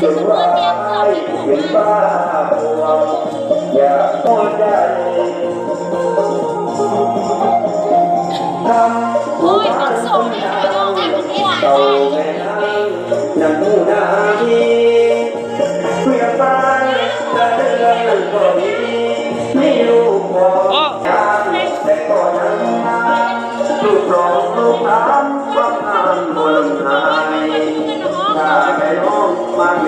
เป็นบ้าห่วงอยากพอใจทำโอ้ยคนโสดนี่ไปน้องให้คนนี้หลายเต่าใจแม่น้ำน้ำมูนาทีเพื่อไปแต่เดือนก็มีไม่รู้พอยามแต่ก็ยังลูกรองลูกถาม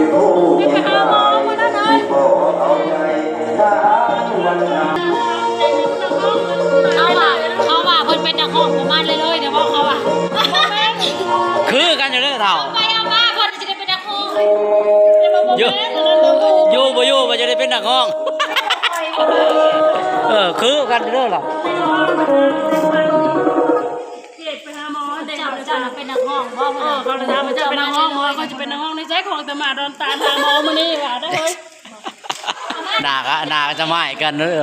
มาไม่รู้ไม่ไปหาหมอมาแล้วนะขอเอาใจถ้าวันหนาเขาว่าเขาว่าคนเป็นนักห้องประมาณเลยเลยเดี๋ยวบอกเขาว่าคือกันอยู่เรื่องเท่าไปเอามาคนจะได้เป็นนักห้องอยู่อยู่บ่อยู่บ่จะได้เป็นนักห้องเออคือกันอยู่เรื่องหรอ นักห้องเพราะเออเขาจะถามว่าจะเป็นห้องหมอเขาจะเป็นห้องในใจของตมาดอนตาหาโมมานี่ว่าได้เลยหนาก็หนาก็จะไม่กันเด้อ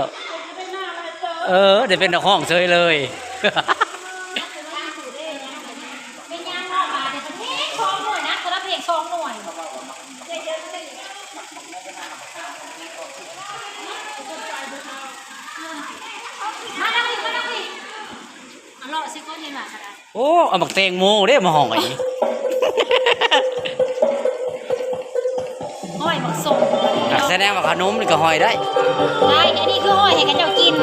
เออเดี๋ยวเป็นนักห้องเฉยเลย เป็นย่างนอกมาเดี๋ยวประเทศคลองหน่วยนะคนละเพลงคลองหน่วยมาดังอีกมาดังอีกอะรอสิคนนี้มาค่ะ โอ้ เอาบักเตงโมเด้มาห้องไอ้ห้อยบักส่งนักแสดงว่าขนมนี่ก็ห้อยได้ได้อันนี้คือห้อยให้กันเจ้ากิน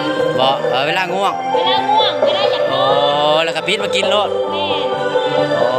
บ่เออเวลาง่วง เวลาง่วงเวลาอยากนโอ้อนแล้วก็พิษมากินโลด แม่ โอ้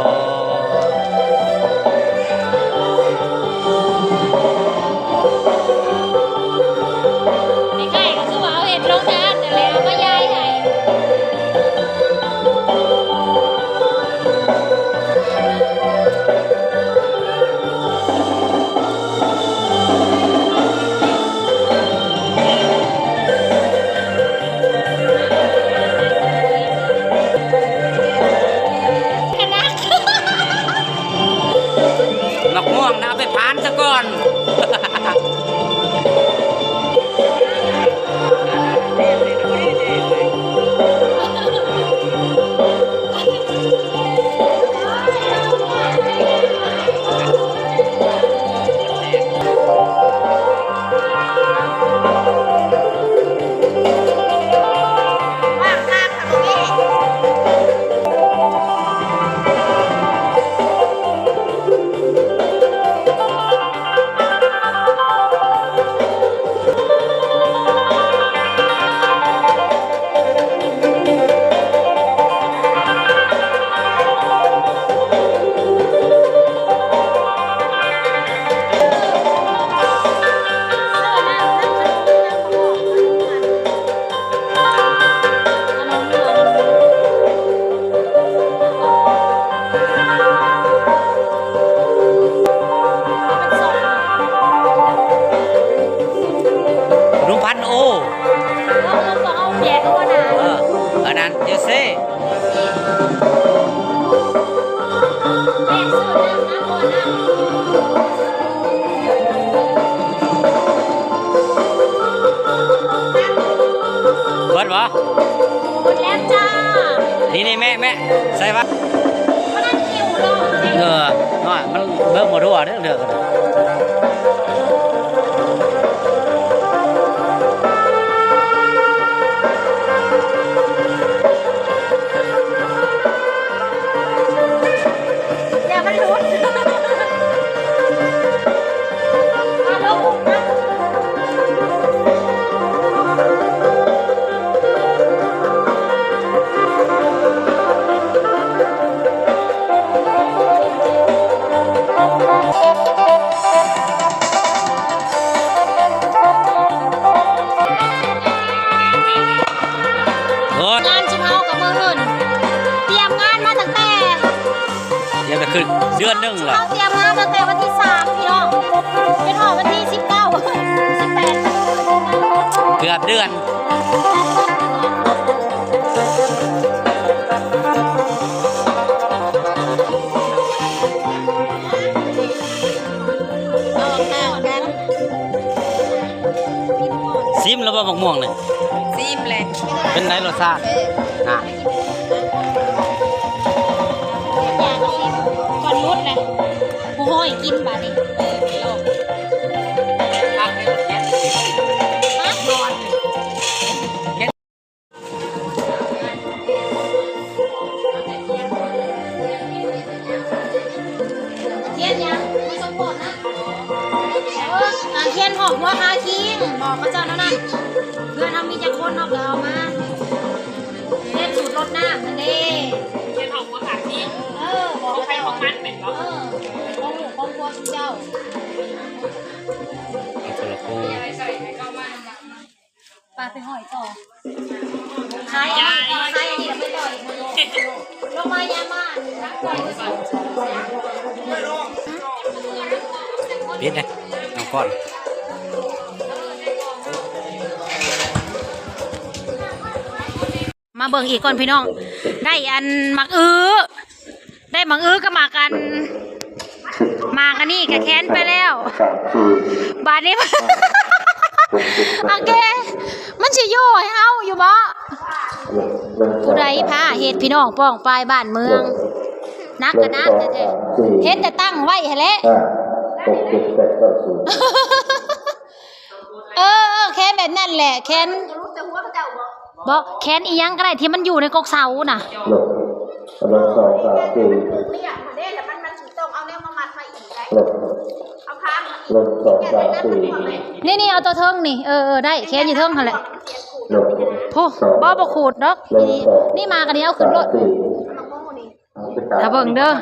นี่นี่แม่แม่ใส่ปะเออน้อยมันเบิกหมดหัวเด้อเด้อ โอ้ยงานชิมเฮากับมืออื่นเตรียมงานมาตั้งแต่เดี๋ยวจะขึ้นเดือนหนึงเหรอเขาเตรียมงานตั้งแต่วันที่สามพี่น้องเป็นหอวันที่สิบเก้าสิบแปดเกือบเดือน ซิมแล้วบ่บักม่วงเนี่ยซีมเลยเป็นไรรสชาติอะอย่างนี้ก่อนมุดเลยผู้ห้อยกินบาดนี้ องมันเอาะอของหนูของพวกเจ้าคนละกูปลาไปหอยต่อขายอันนี้ขายอันนี้แล้วไม่ต่อยลงมายามากปิดเลยเอาก่อนมาเบิ่งอีกก่อนพี่น้อง ได้อันหมักอื้อ ได้หมักอื้อก็หมักอัน มากันนี้ก็แค้นไปแล้ว บาดนี้โอเค มันสิอยู่ให้เฮาอยู่บ่ผู้ใดพาเฮ็ดพี่น้องป้องปลายบ้านเมือง นักก็นักแต่แต่เฮ็ดแต่ตั้งไว้หั่นแหละเออเออแค้นแบบนั่นแหละ แค้นบ่แค้นอียังก็ได้ที่มันอยู่ในกกเสาน่ะ หลบหลบสองสามสี่ไม่อยากมาเล่นแล้วมันมันถูกต้องเอาแนวมามัดมาอีกได้หลบเอาพางมาหลบสองสามสี่นี่นี่เอาตัวเทิงนี่เออเออได้แค้นอยู่เทิงหั่นแหละหลบโพบ่บ่ขูดดอกนี่นี่มากันนี้เอาขึ้นรถสี่มาโม่นี่ถ้าเบิ่งเด้อ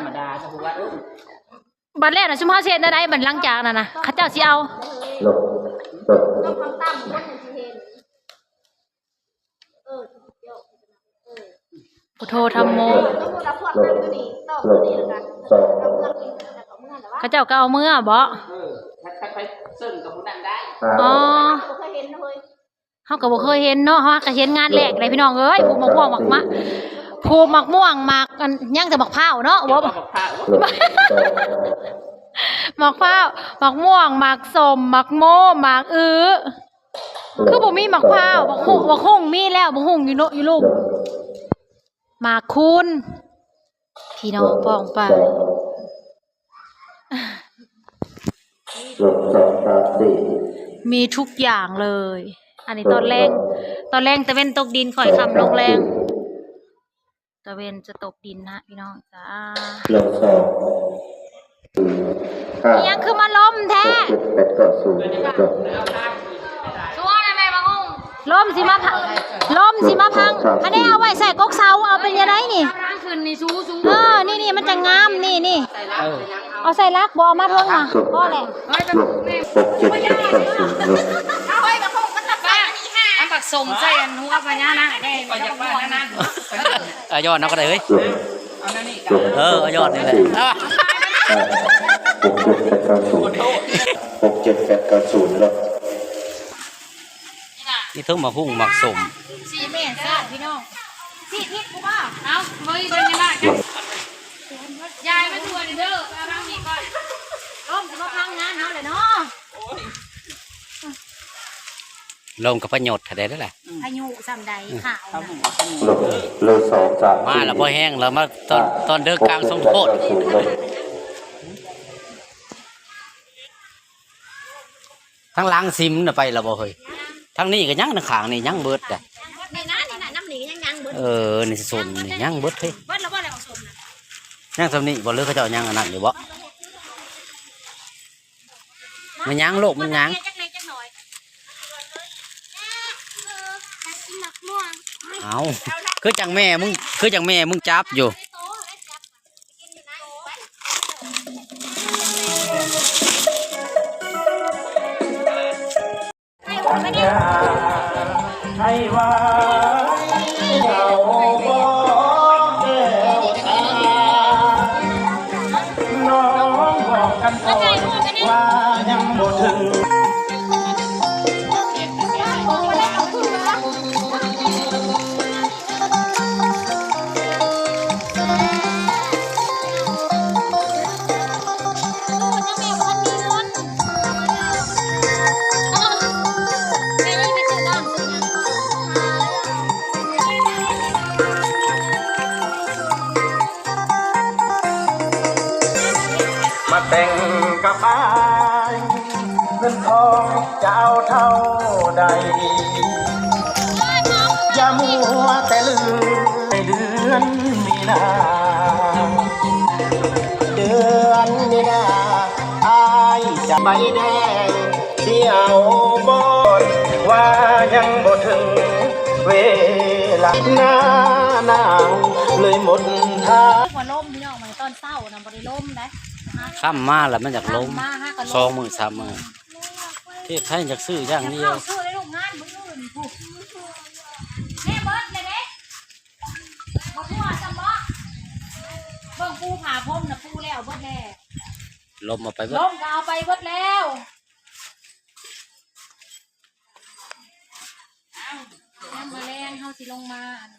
บัดแรกน่ะชุมเฮาสิเฮ็ดได้ไดบัดหลังจากนั้นน่ะเขาเจ้าสิเอาหลบหลบต้องความต่ำคนอย่างที่เห็นเออเดี๋ยว พุทโธธรรมโมต้องดูรับพวกนั้นก็ดีต่อหลก็บดีแล้วกันสองเราเมื่อกินแล้วก็เมื่อแต่ว่าเขาเจ้าก็เอาเมื่อบ่ห้าอ๋อเราเคยเห็นนะเฮ้ยเฮาก็บ่เคยเห็นเนาะเฮาก็เห็นงานแรกเลยพี่น้องเอ้ยผูกมะม่วงหมักมะผูกหมักม่วงหมักอันย่างแต่บักพร้าวเนาะบ่หลบสองหมักพร้าวหมักม่วงหมักส้มหมักโมหมักอื้อคือบ่มีหมักพร้าวบักหุ่งบักหุ่งมีแล้วบักหุ่งอยู่โนอยู่ลูกห มากคูณพี่น้องป้องไปหลบสองสามสี่มีทุกอย่างเลย อันนี้ตอนแรงตอนแรงตะเวนตกดินข่อยคำลงแรงตะเวนจะตกดินนะพี่น้องจ้าหลบสองสี่ห้าอิหยังคือมาล้มแท้ ล้มสิมาพังล้มสิมาพังอันนี้เอาไว้ใส่กกเสาเอาเป็นยังไงนี่ร่างคืนนี่ชู้ชู้เออ นี่นี่มันจะงามนี่นี่ เออเอาใส่ลักบเอามาเพิ่งมาพ่อแหละหลบหกเจ็ดแปดเก้าสิบหลบเอาเฮ้ยมาคงมันตัดไปอันนี้ห้าอันปักสมใส่อันหัวพญานาคได้ก็อยากว่านั่นเอายอดเอาก็ได้เฮ้ยหลบหลบเออเอายอดนี่แหละเอาห้าหกเจ็ดแปดเก้าสิบหกเจ็ดแปดเก้าสิบหลบ นี่ถึงมาพุ่งหมักสมสีแม่ซ่าพี่น้องสีทิศกูว่าเอาเฮ้ยพญานาคยายมาทัวร์เด้อเอาร่างนี้ก่อนล้มสิมาพังงานเขาเลยเนาะลมกับประโยชน์เท่าใดได้แหละพายุซ้ำใดข่าวนะหลบเลยสองสามมาแล้วพอแห้งแล้วมาตอนตอนเดินกลางสมโพธิหลบทั้งล้างซิมน่ะไปแล้วบ่เฮ้ย ทั้งนี้ก็ยังนะขางนี่ยังเบิดอะนี่นะนี่นะน้ำหนียังยังเบิดเออนี่สนนี่ยังเบิดเฮ้ยเบิดแล้วว่าอะไรของสมนะยังสำนี้บ่เลือกเขาเจ้ายังอันนั้นอยู่บ่มันยังโลกมันยังจักเล็กจักหน่อยกินหมักม่วงเอาคือจังแม่มึงคือจังแม่มึงจับอยู่ เอาเท่าใด อย่ามัวแต่ลืมในเดือนมีนา เดือนมีนาอายจะใบแดงสีเอาบอนว่ายังบ่ถึงเวลาหน้านาวเลยหมดทางว่าล่มพี่น้องมันตอนเศร้านะบ่ได้ล่มนะข้ามมาแล้วมันอยากล้มมาห้าก็สองมือสามมือ เทศไทยอยากซื้ออย่างเดียวเข้าสู้ได้ลูกงานมื้ออื่นผู้แม่เบิดเลยเด้บ่ทั่วจำบ่เบิ่งปูผาพรมน่ะปูแล้วเบิดแล้วลมมาไปเบิดล่มก็เอาไปเบิดแล้วน้ำมาแรงเฮาสิลงมาอัน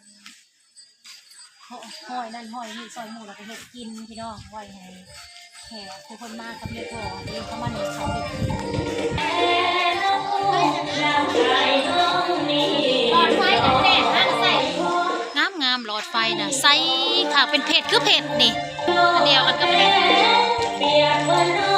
ห้อยนั่นห้อยนี่ซอยหมูแล้วก็เฮ็ดกินพี่น้องไว้ให้ แขกทุกคนมากกับเรียกพ่อเรียกเขามาในเขาเฮ็ดกินหลอดไฟนั่นแหละห้างใส่งามงามหลอดไฟนะใส่ค่ะเป็นเพชรคือเพชรนี่อันเดียวกันกับเพชร